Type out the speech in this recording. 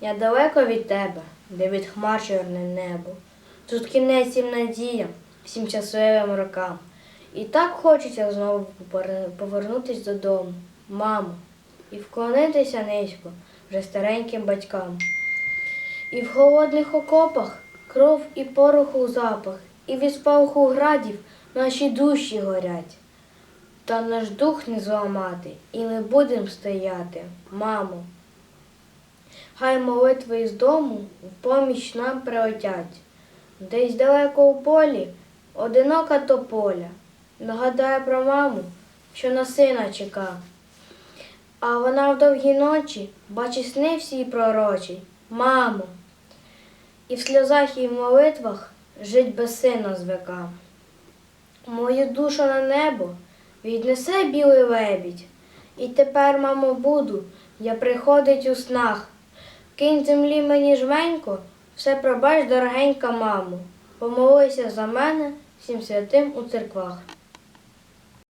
Я далеко від тебе, де від хмар чорне небо. Тут кінець всім надіям, всім щасливим рокам. І так хочеться знову повер- повернутись додому, мамо, і вклонитися низько вже стареньким батькам. І в холодних окопах кров і пороху запах, і від спалаху градів наші душі горять. Та наш дух не зламати, і ми будем стояти, мамо. Хай молитви із дому в поміч нам прилетять. Десь далеко у полі одинока тополя. Нагадає про маму, що на сина чека. А вона в довгі ночі бачить сни всі пророчі. Мамо, і в сльозах і в молитвах жить без сина звика. Мою душу на небо віднесе білий лебідь. І тепер, мамо, буду я приходить у снах. Кинь землі мені жменьку, все пробач, дорогенька мамо. Помолися за мене всім святим у церквах.